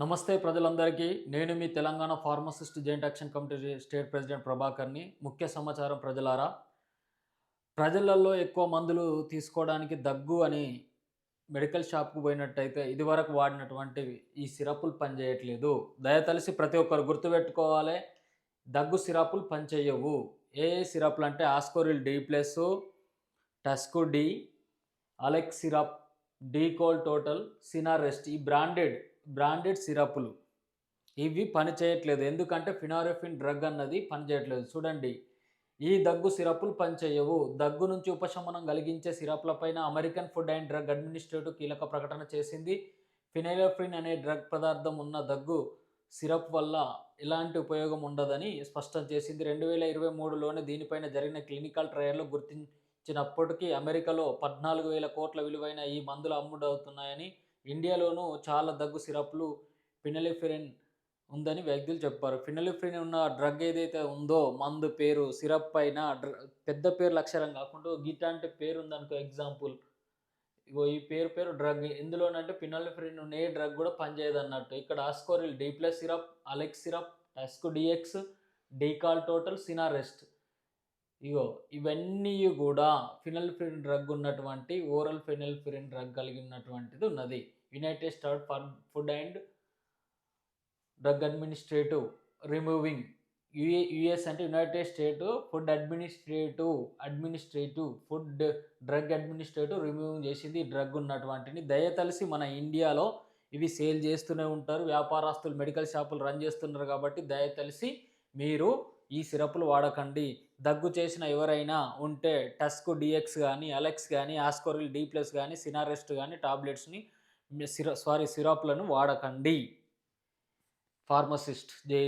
నమస్తే ప్రజలందరికీ. నేను మీ Telangana pharmacist joint action committee state president ప్రభాకర్ని. ముఖ్య సమాచారం ప్రజలారా. ప్రజలలో ఎక్కువ మందులు తీసుకోవడానికి దగ్గు అని మెడికల్ షాప్కు పోయినట్టయితే ఇదివరకు వాడినటువంటి ఈ సిరపులు పనిచేయట్లేదు. దయతలిసి ప్రతి ఒక్కరు గుర్తుపెట్టుకోవాలి. దగ్గు సిరపులు పనిచేయవు. ఏ ఏ సిరప్లు అంటే Ascoril D plus Tusq D Alex syrup Dcold total Sinarest ఈ బ్రాండెడ్ బ్రాండెడ్ సిరప్లు. ఇవి పని చేయట్లేదు. ఎందుకంటే ఫినారోఫిన్ డ్రగ్ అన్నది పనిచేయట్లేదు చూడండి ఈ దగ్గు సిరప్లు పనిచేయవు దగ్గు నుంచి ఉపశమనం కలిగించే సిరప్లపైన American food and drug administrative కీలక ప్రకటన చేసింది. ఫినైలోఫ్రిన్ అనే డ్రగ్ పదార్థం ఉన్న దగ్గు సిరప్ వల్ల ఎలాంటి ఉపయోగం ఉండదని స్పష్టం చేసింది. రెండు వేల ఇరవై మూడులోనే దీనిపైన జరిగిన క్లినికల్ ట్రయల్లో గుర్తించినప్పటికీ అమెరికాలో పద్నాలుగు వేల కోట్ల విలువైన ఈ మందులు అమ్ముడవుతున్నాయని ఇండియాలోనూ చాలా దగ్గు సిరప్లు ఫినలిఫెరిన్ ఉందని వ్యక్తులు చెప్పారు. ఫినలిఫ్రిన్ ఉన్న డ్రగ్ ఏదైతే ఉందో మందు పేరు సిరప్ పైన డ్ర పెద్ద పేర్లు అక్షరం కాకుండా గిట్లాంటి పేరు ఉందనుకో ఎగ్జాంపుల్. ఇగో ఈ పేరు పేరు డ్రగ్ ఎందులోనంటే ఫినలిఫ్రిన్ ఉన్న ఏ డ్రగ్ కూడా పనిచేయదు అన్నట్టు ఇక్కడ Ascoril D plus syrup Alex syrup Tusq DX Dcold total Sinarest. ఇగో ఇవన్నీ కూడా ఫినల్ఫిరిన్ డ్రగ్ ఉన్నటువంటి ఓరల్ ఫినల్ఫిరిన్ డ్రగ్ కలిగి ఉన్నటువంటిది ఉన్నది. United State for food and drug administrative removing UA US అంటే United State food administrative administrative food drug administrative removing చేసింది drug ఉన్నటువంటిని. దయతలిసి మన ఇండియాలో ఇవి సేల్ చేస్తూనే ఉంటారు. వ్యాపారస్తులు మెడికల్ షాపులు రన్ చేస్తున్నారు కాబట్టి దయతలిసి మీరు ఈ సిరప్లు వాడకండి. దగ్గు చేసిన ఎవరైనా ఉంటే టస్క్ డిఎక్స్ కానీ అలెక్స్ కానీ ఆస్కోరిల్ డి ప్లస్ కానీ సినారెస్ట్ కానీ టాబ్లెట్స్ని సిర సారీ సిరప్లను వాడకండి. ఫార్మసిస్ట్ జే